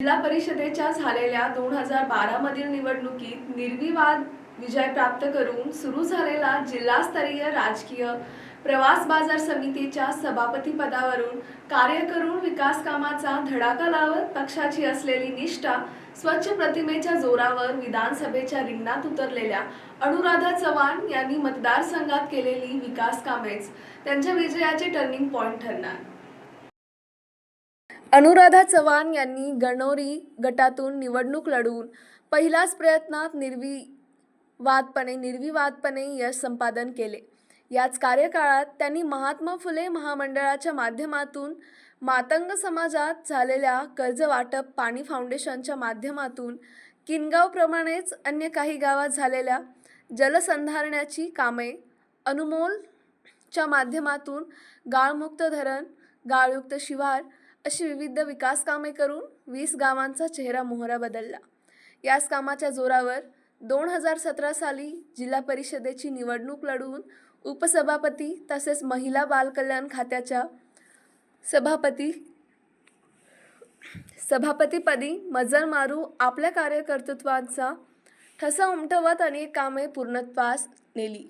जिल्हा परिषदेच्या झालेल्या दोन हजार बारा मधील निवडणुकीत निर्विवाद विजय प्राप्त करून सुरू झालेला जिल्हास्तरीय राजकीय प्रवास बाजार समितीच्या सभापती पदावरून कार्य करून विकास कामाचा धडाका लावत पक्षाची असलेली निष्ठा स्वच्छ प्रतिमेच्या जोरावर विधानसभेच्या रिंगणात उतरलेल्या अनुराधा चव्हाण यांनी मतदारसंघात केलेली विकास कामेच त्यांच्या विजयाचे टर्निंग पॉइंट ठरणार. अनुराधा चव्हाण यांनी गणोरी गटातून निवडणूक लढवून पहिल्याच प्रयत्नात निर्विवादपणे निर्विवादपणे यश संपादन केले. याच कार्यकाळात त्यांनी महात्मा फुले महामंडळाच्या माध्यमातून मातंग समाजात झालेल्या कर्जवाटप पाणी फाउंडेशनच्या माध्यमातून किनगावप्रमाणेच अन्य काही गावात झालेल्या जलसंधारणाची कामे अनुमोलच्या माध्यमातून गाळमुक्त धरण गाळयुक्त शिवार अशी विविध विकास कामे करून वीस गावांचा चेहरा मोहरा बदलला. याच कामाच्या जोरावर दोन हजार सतरा साली जिल्हा परिषदेची निवडणूक लढवून उपसभापती तसेच महिला बालकल्याण खात्याच्या सभापती सभापतीपदी मजल मारू आपल्या कार्यकर्तृत्वाचा ठसा उमटवत अनेक कामे पूर्णत्वास नेली.